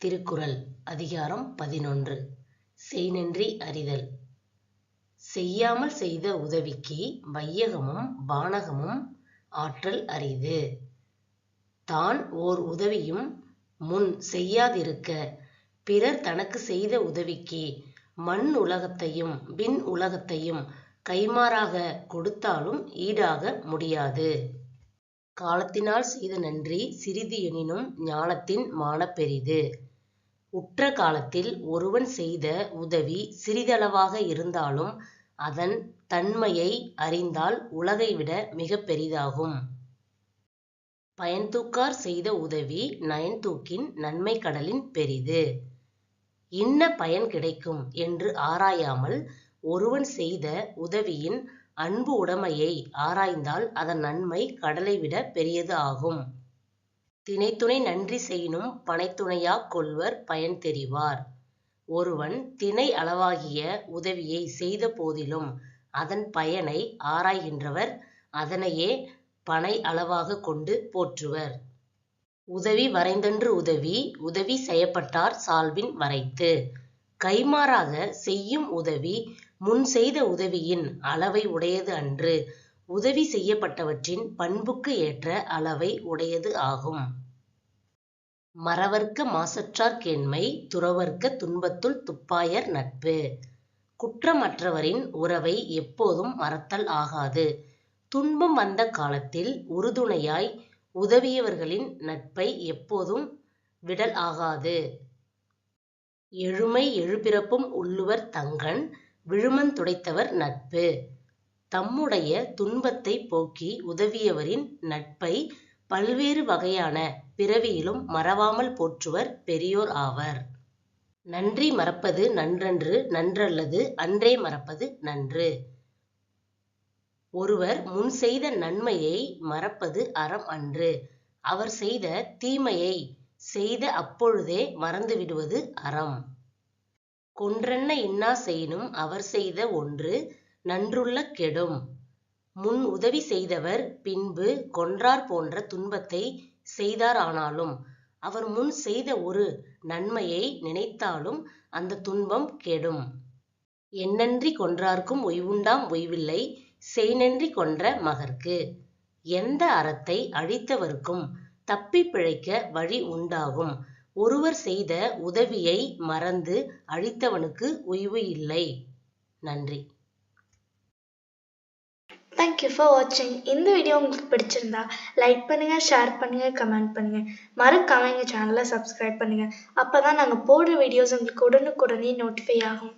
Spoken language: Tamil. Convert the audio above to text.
திருக்குறள் அதிகாரம் பதினொன்று செய்நன்றி அறிதல் செய்யாமல் செய்த உதவிக்கு வையகமும் வானகமும் ஆற்றல் அரிது. தான் ஓர் உதவியும் முன் செய்யாதிருக்க பிறர் தனக்கு செய்த உதவிக்கு மண் உலகத்தையும் விண் உலகத்தையும் கைமாறாக கொடுத்தாலும் ஈடாக முடியாது. காலத்தினால் செய்த நன்றி சிறிது எனினும் ஞானத்தின் மாணப் பெரிது. உற்ற காலத்தில் ஒருவன் செய்த உதவி சிறிதளவாக இருந்தாலும் அதன் தன்மையை அறிந்தால் உலகைவிட மிக பெரிதாகும். பயன்தூக்கார் செய்த உதவி நயன்தூக்கின் நன்மை கடலின் பெரிது. இன்ன பயன் கிடைக்கும் என்று ஆராயாமல் ஒருவன் செய்த உதவியின் அன்பு உடைமையை ஆராய்ந்தால் அதன் நன்மை கடலை விட பெரியது ஆகும். தினைத்துணை நன்றி செய்யினும் பனைத்துணையாக் கொள்வர் பயன் தெரிவார். ஒருவன் தினை அளவாகிய உதவியை செய்த போதிலும் அதன் பயனை ஆராய்கின்றவர் அதனையே பனை அளவாக கொண்டு போற்றுவர். உதவி வரைந்தன்று உதவி உதவி செய்யப்பட்டார் சால்வின் வரைத்து. கைமாறாக செய்யும் உதவி முன் செய்த உதவியின் அளவை உடையது அன்று உதவி செய்யப்பட்டவற்றின் பண்புக்கு ஏற்ற அளவை உடையது ஆகும். மறவர்க்க மாசற்றார் கேண்மை துறவர்க்க துன்பத்துள் துப்பாயர் நட்பு. குற்றமற்றவரின் உறவை எப்போதும் மறத்தல் ஆகாது. துன்பம் வந்த காலத்தில் உறுதுணையாய் உதவியவர்களின் நட்பை எப்போதும் விடல் ஆகாது. எழுமை எழுபிறப்பும் உள்ளுவர் தங்கன் விழுமந் துடைத்தவர் நட்பு. தம்முடைய துன்பத்தைப் போக்கி உதவியவரின் நட்பைப் பல்வேறு வகையான பிறவியிலும் மறவாமல் போற்றுவர் பெரியோர் ஆவர். நன்றி மறப்பது நன்றன்று நன்றல்லது அன்றே மறப்பது நன்று. ஒருவர் முன் செய்த நன்மையை மறப்பது அறம் அன்று. அவர் செய்த தீமையைச் செய்த அப்பொழுதே மறந்து விடுவது அறம். கொன்றென்ன இன்னா செயினும் அவர் செய்த ஒன்று நன்றுள்ள கெடும். முன் உதவி செய்தவர் பின்பு கொன்றார் போன்ற துன்பத்தைச் செய்தார் ஆனாலும் அவர் முன் செய்த ஒரு நன்மையை நினைத்தாலும் அந்தத் துன்பம் கெடும். என்னன்றி கொன்றார்க்கும் ஒய்வுண்டாம் ஒய்வில்லை செய்நன்றி கொன்ற மகற்கு. எந்த அறத்தை அழித்தவர்க்கும் தப்பிப் பிழைக்க வழி உண்டாகும். ஒருவர் செய்த உதவியை மறந்து அழித்தவனுக்கு உய்வு இல்லை. நன்றி. தேங்க் யூ ஃபார் வாட்சிங் இந்த வீடியோ உங்களுக்கு பிடிச்சிருந்தா லைக் பண்ணுங்க ஷேர் பண்ணுங்க கமெண்ட் பண்ணுங்க மறக்காம எங்கள் சேனலை சப்ஸ்கிரைப் பண்ணுங்க அப்பதான் நாங்கள் போடுற வீடியோஸ் உங்களுக்கு உடனுக்குடனே நோட்டிஃபை ஆகும்